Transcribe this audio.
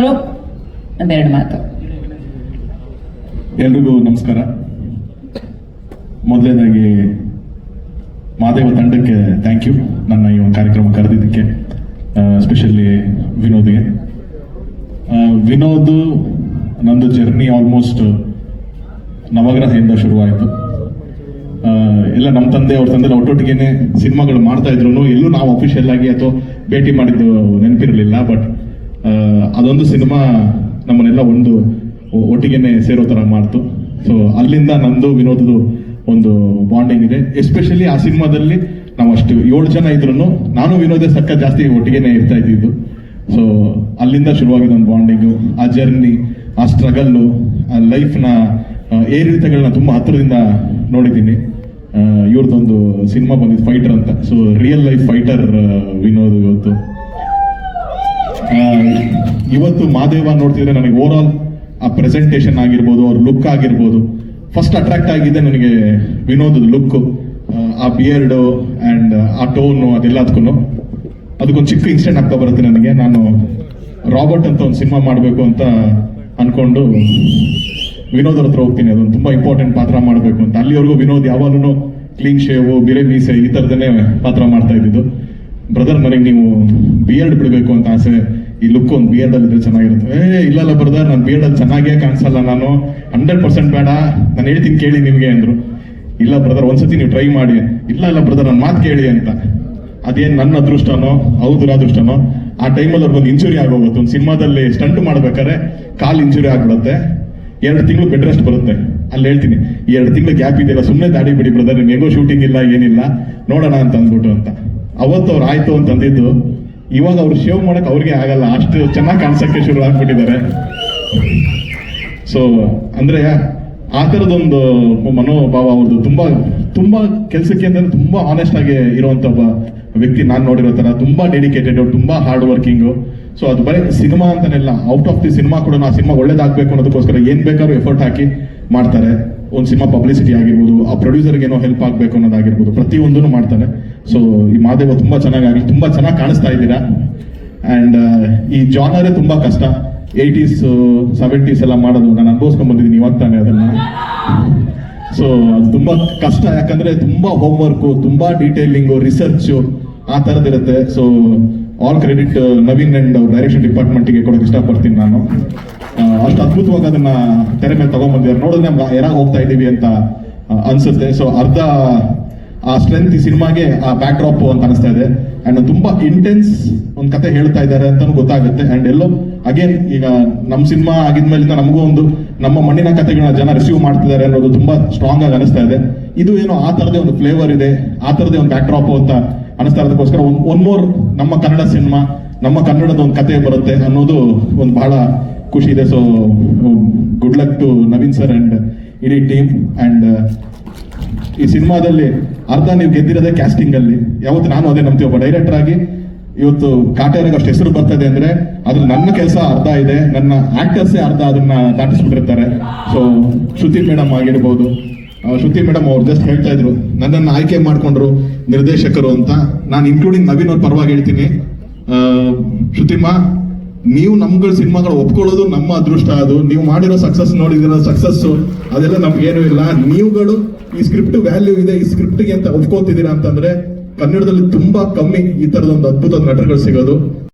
ಅವರು ಒಂದೆರಡು ಮಾತು. ಎಲ್ರಿಗೂ ನಮಸ್ಕಾರ. ಮೊದಲನೇದಾಗಿ ಮಾದೇವ ತಂಡಕ್ಕೆ ಥ್ಯಾಂಕ್ ಯು ನನ್ನ ಈ ಒಂದು ಕಾರ್ಯಕ್ರಮ ಕರೆದಿದ್ದಕ್ಕೆ ಸ್ಪೆಷಲಿ ವಿನೋದ್ಗೆ. ವಿನೋದ್, ನಂದು ಜರ್ನಿ ಆಲ್ಮೋಸ್ಟ್ ನವಗ್ರಹದಿಂದ ಶುರುವಾಯಿತು. ಎಲ್ಲ ನಮ್ಮ ತಂದೆ ಅವ್ರ ತಂದೆ ಒಟ್ಟೊಟ್ಟಿಗೆ ಸಿನಿಮಾಗಳು ಮಾಡ್ತಾ ಇದ್ರು ಎಲ್ಲೂ ನಾವು ಅಫಿಷಿಯಲ್ ಆಗಿ ಅಥವಾ ಭೇಟಿ ಮಾಡಿದ್ದು ನೆನಪಿರಲಿಲ್ಲ ಬಟ್ ಅದೊಂದು ಸಿನಿಮಾ ನಮ್ಮನ್ನೆಲ್ಲ ಒಂದು ಒಟ್ಟಿಗೆನೆ ಸೇರೋ ಥರ ಮಾಡ್ತು. ಸೊ ಅಲ್ಲಿಂದ ನಂದು ವಿನೋದದು ಒಂದು ಬಾಂಡಿಂಗ್ ಇದೆ. ಎಸ್ಪೆಷಲಿ ಆ ಸಿನಿಮಾದಲ್ಲಿ ನಾವು ಅಷ್ಟು ಏಳು ಜನ ಇದ್ರು ನಾನು ವಿನೋದ ಸಕ್ಕ ಜಾಸ್ತಿ ಒಟ್ಟಿಗೆನೆ ಇರ್ತಾ ಇದ್ದಿದ್ದು. ಸೊ ಅಲ್ಲಿಂದ ಶುರುವಾಗಿದೆ ಒಂದು ಬಾಂಡಿಂಗು ಆ ಜರ್ನಿ ಆ ಸ್ಟ್ರಗಲ್ಲು ಆ ಲೈಫ್ನ ಏರಿಳಿತಗಳನ್ನ ತುಂಬ ಹತ್ತಿರದಿಂದ ನೋಡಿದ್ದೀನಿ. ಇವ್ರದ್ದೊಂದು ಸಿನಿಮಾ ಬಂದಿದ್ದು ಫೈಟರ್ ಅಂತ. So real life fighter Vinod ಇವತ್ತು. ಇವತ್ತು ಮಹಾದೇವ ನೋಡ್ತಿದ್ರೆ ನನಗೆ ಓವರ್ ಆಲ್ ಆ ಪ್ರೆಸೆಂಟೇಷನ್ ಆಗಿರ್ಬೋದು, ಅವ್ರ ಲುಕ್ ಆಗಿರ್ಬೋದು. ಫಸ್ಟ್ ಅಟ್ರಾಕ್ಟ್ ಆಗಿದೆ ನನಗೆ ವಿನೋದದ ಲುಕ್ ಆ ಬಿಯರ್ಡು ಆ್ಯಂಡ್ ಆ ಟೋನು ಅದೆಲ್ಲದಕ್ಕೂ ಅದಕ್ಕೊಂದು ಚಿಕ್ಕ ಇನ್ಸಿಡೆಂಟ್ ಆಗ್ತಾ ಬರುತ್ತೆ ನನಗೆ. ನಾನು ರಾಬರ್ಟ್ ಅಂತ ಒಂದು ಸಿನಿಮಾ ಮಾಡಬೇಕು ಅಂತ ಅಂದ್ಕೊಂಡು ವಿನೋದ್ ಅವ್ರ ಹತ್ರ ಹೋಗ್ತೀನಿ. ಅದೊಂದು ತುಂಬಾ ಇಂಪಾರ್ಟೆಂಟ್ ಪಾತ್ರ ಮಾಡಬೇಕು ಅಂತ. ಅಲ್ಲಿವರೆಗೂ ವಿನೋದ್ ಯಾವಾಗಲೂ ಕ್ಲೀನ್ ಶೇವು ಬಿರೆ ಮೀಸೆ ಈ ಥರದನ್ನೇ ಪಾತ್ರ ಮಾಡ್ತಾ ಇದ್ದಿದ್ದು. ಬ್ರದರ್ ನನಗೆ ನೀವು ಬಿಯರ್ಡ್ ಬಿಡಬೇಕು ಅಂತ ಆಸೆ ಈ ಲುಕ್ ಒಂದು ಬಿಯರ್ಡ್ ಅಲ್ಲಿ ಇದ್ರೆ ಚೆನ್ನಾಗಿರುತ್ತೆ. ಏ, ಇಲ್ಲಲ್ಲ ಬ್ರದರ್, ನಾನು ಬಿಯರ್ಡ್ ಅಲ್ಲಿ ಚೆನ್ನಾಗೇ ಕಾಣಿಸಲ್ಲ ನಾನು. ಹಂಡ್ರೆಡ್ ಪರ್ಸೆಂಟ್ ಬೇಡ. ನಾನು ಹೇಳ್ತೀನಿ ಕೇಳಿ ನಿಮಗೆ ಅಂದ್ರು. ಇಲ್ಲ ಬ್ರದರ್, ಒಂದ್ಸತಿ ನೀವು ಟ್ರೈ ಮಾಡಿ. ಇಲ್ಲ ಇಲ್ಲ ಬ್ರದರ್ ನನ್ನ ಮಾತು ಕೇಳಿ ಅಂತ. ಅದೇನು ನನ್ನ ಅದೃಷ್ಟನೋ ಹೌದು ದುರಾದೃಷ್ಟನೋ ಆ ಟೈಮಲ್ಲಿ ಅವ್ರಿಗೆ ಒಂದು ಇಂಜುರಿ ಆಗೋಗುತ್ತೆ. ಒಂದು ಸಿನಿಮಾದಲ್ಲಿ ಸ್ಟಂಟ್ ಮಾಡ್ಬೇಕಾದ್ರೆ ಕಾಲು ಇಂಜುರಿ ಆಗ್ಬಿಡುತ್ತೆ. ಎರಡು ತಿಂಗಳು ಬೆಡ್ ರೆಸ್ಟ್ ಬರುತ್ತೆ. ಅಲ್ಲಿ ಹೇಳ್ತೀನಿ, ಈ ಎರಡು ತಿಂಗಳು ಗ್ಯಾಪ್ ಇದೆಯಲ್ಲ ಸುಮ್ಮನೆ ದಾಡಿ ಬಿಡಿ ಬ್ರದರ್, ನಿಮ್ಗೆ ಶೂಟಿಂಗ್ ಇಲ್ಲ, ಏನಿಲ್ಲ. ನೋಡೋಣ ಅಂತ ಅಂದ್ಬಿಟ್ಟು ಅಂತ. ಅವತ್ತು ಅವ್ರು ಆಯಿತು ಅಂತ ಅಂದಿದ್ದು ಇವಾಗ ಅವ್ರು ಶೇವ್ ಮಾಡಕ್ ಅವ್ರಿಗೆ ಆಗಲ್ಲ. ಅಷ್ಟು ಚೆನ್ನಾಗಿ ಕಾಣಿಸಕ್ಕೆ ಶುರು ಆಗ್ಬಿಟ್ಟಿದ್ದಾರೆ. ಸೊ ಅಂದ್ರೆ, ಆ ಥರದೊಂದು ಮನೋಭಾವ ಅವ್ರದ್ದು ತುಂಬಾ ತುಂಬಾ ಕೆಲಸಕ್ಕೆ ಅಂದ್ರೆ ತುಂಬಾ ಆನೆಸ್ಟ್ ಆಗಿ ಇರುವಂತ ಒಬ್ಬ ವ್ಯಕ್ತಿ ನಾನು ನೋಡಿರೋ ತರ ತುಂಬಾ ಡೆಡಿಕೇಟೆಡ್ ತುಂಬಾ ಹಾರ್ಡ್ ವರ್ಕಿಂಗು ಸೊ ಅದು ಬರೀ ಸಿನಿಮಾ ಅಂತಾನೆಲ್ಲ ಔಟ್ ಆಫ್ ದಿ ಸಿನಿಮಾ ಕೂಡ ಆ ಸಿನಿಮಾ ಒಳ್ಳೇದಾಗಬೇಕು ಅನ್ನೋದಕ್ಕೋಸ್ಕರ ಏನ್ ಬೇಕಾದ್ರೂ ಎಫರ್ಟ್ ಹಾಕಿ ಮಾಡ್ತಾರೆ. ಒಂದು ಸಿನಿಮಾ ಪಬ್ಲಿಸಿಟಿ ಆಗಿರ್ಬೋದು, ಆ ಪ್ರೊಡ್ಯೂಸರ್ಗೆ ಏನೋ ಹೆಲ್ಪ್ ಆಗಬೇಕು ಅನ್ನೋದಾಗಿರ್ಬೋದು, ಪ್ರತಿಯೊಂದನ್ನು ಮಾಡ್ತಾನೆ. ಸೊ ಈ ಮಾದೇವ ತುಂಬಾ ಚೆನ್ನಾಗಿ ತುಂಬಾ ಚೆನ್ನಾಗಿ ಕಾಣಿಸ್ತಾ ಇದ್ದೀರಾ? ಅಂಡ್ ಈ ಜಾನರೇ ತುಂಬಾ ಕಷ್ಟ. ಏಯ್ಟೀಸ್ ಸೆವೆಂಟೀಸ್ ಎಲ್ಲ ಮಾಡೋದು, ನಾನು ಅನುಭವಿಸ್ಕೊಂಡ್ ಬಂದಿದ್ದೀನಿ ಇವಾಗ ತಾನೇ ಅದನ್ನ. ಸೊ ಅದು ತುಂಬಾ ಕಷ್ಟ, ಯಾಕಂದ್ರೆ ತುಂಬಾ ಹೋಮ್ ವರ್ಕ್ ತುಂಬಾ ಡೀಟೇಲಿಂಗು ರಿಸರ್ಚ್ ಆ ತರದಿರುತ್ತೆ so all credit Naveen and direction ಡಿಪಾರ್ಟ್ಮೆಂಟಿಗೆ ಕೊಡೋಕೆ ಇಷ್ಟಪಡ್ತೀನಿ ನಾನು. ಅಷ್ಟು ಅದ್ಭುತವಾಗಿ ಅದನ್ನ ತೆರೆ ಮೇಲೆ ತಗೊಂಡ್ಬಂದಿದ್ದಾರೆ ನೋಡಿದ್ರೆ ನಮ್ಗೆ ಎರಾಗ ಹೋಗ್ತಾ ಇದ್ದೀವಿ ಅಂತ ಅನ್ಸುತ್ತೆ. ಸೊ ಅರ್ಧ, ಆ ಸ್ಟ್ರೆಂತ್ ಈ ಸಿನಿಮಾಗೆ ಆ ಬ್ಯಾಕ್ ಡ್ರಾಪ್ ಅಂತ ಅನಿಸ್ತಾ ಇದೆ. ಅಂಡ್ ತುಂಬಾ ಇಂಟೆನ್ಸ್ ಒಂದು ಕತೆ ಹೇಳ್ತಾ ಇದ್ದಾರೆ ಅಂತ ಗೊತ್ತಾಗುತ್ತೆ. ಅಂಡ್ ಎಲ್ಲೋ ಅಗೇನ್ ಈಗ ನಮ್ ಸಿನಿಮಾ ಆಗಿದ್ಮೇಲಿಂದ ನಮಗೂ ಒಂದು, ನಮ್ಮ ಮಣ್ಣಿನ ಕತೆಗಳನ್ನ ಜನ ರಿಸೀವ್ ಮಾಡ್ತಿದ್ದಾರೆ ಅನ್ನೋದು ತುಂಬಾ ಸ್ಟ್ರಾಂಗ್ ಆಗಿ ಅನಿಸ್ತಾ ಇದೆ. ಇದು ಏನೋ ಆ ತರದೇ ಒಂದು ಫ್ಲೇವರ್ ಇದೆ, ಆ ತರದೇ ಒಂದು ಬ್ಯಾಕ್ ಡ್ರಾಪ್ ಅಂತ ಅನಿಸ್ತಾ ಇರೋದಕ್ಕೋಸ್ಕರ ಒಂದ್ ಒನ್ ಮೋರ್ ನಮ್ಮ ಕನ್ನಡ ಸಿನಿಮಾ, ನಮ್ಮ ಕನ್ನಡದ ಒಂದು ಕತೆ ಬರುತ್ತೆ ಅನ್ನೋದು ಒಂದು ಬಹಳ ಖುಷಿ ಇದೆ. So good luck to Naveen sir and ಇಡೀ ಟೀಮ್ ಅಂಡ್ ಈ ಸಿನಿಮಾದಲ್ಲಿ ಅರ್ಧ ನೀವು ಗೆದ್ದಿರೋದೇ ಕ್ಯಾಸ್ಟಿಂಗ್ ಅಲ್ಲಿ. ಯಾವತ್ತು ನಾನು ಅದೇ ನಂಬ್ತೀವಿ. ಒಬ್ಬ ಡೈರೆಕ್ಟರ್ ಆಗಿ ಇವತ್ತು ಕಾಟೇರಿಗೆ ಅಷ್ಟು ಹೆಸರು ಬರ್ತದೆ ಅಂದ್ರೆ ಅದ್ರ ನನ್ನ ಕೆಲಸ ಅರ್ಧ ಇದೆ. ನನ್ನ ಆಕ್ಟರ್ಸೇ ಅರ್ಧ ಅದನ್ನ ದಾಟಿಸ್ಬಿಟ್ಟಿರ್ತಾರೆ. ಸೊ ಶ್ರುತಿ ಮೇಡಮ್ ಆಗಿರ್ಬೋದು. ಶ್ರುತಿ ಮೇಡಮ್ ಅವ್ರು ಜಸ್ಟ್ ಹೇಳ್ತಾ ಇದ್ರು. ನನ್ನನ್ನು ಆಯ್ಕೆ ಮಾಡ್ಕೊಂಡ್ರು ನಿರ್ದೇಶಕರು ಅಂತ. ನಾನು ಇನ್ಕ್ಲೂಡಿಂಗ್ ನವೀನ್ ಅವ್ರ ಪರವಾಗಿ ಹೇಳ್ತೀನಿ. ಶ್ರುತಿಮಾ ನೀವು ನಮ್ಗಳ ಸಿನಿಮಾಗಳು ಒಪ್ಕೊಳ್ಳೋದು ನಮ್ಮ ಅದೃಷ್ಟ ಅದು. ನೀವು ಮಾಡಿರೋ ಸಕ್ಸಸ್ ನೋಡಿದಿರೋ ಸಕ್ಸಸ್ಸು ಅದೆಲ್ಲ ನಮ್ಗೇನು ಇಲ್ಲ. ನೀವುಗಳು ಈ ಸ್ಕ್ರಿಪ್ಟ್ ವ್ಯಾಲ್ಯೂ ಇದೆ, ಈ ಸ್ಕ್ರಿಪ್ಟ್ಗೆ ಅಂತ ಒಪ್ಕೋತಿದ್ದೀರಾ ಅಂತಂದ್ರೆ ಕನ್ನಡದಲ್ಲಿ ತುಂಬಾ ಕಮ್ಮಿ ಈ ತರದೊಂದು ಅದ್ಭುತ ನಟರುಗಳು ಸಿಗೋದು.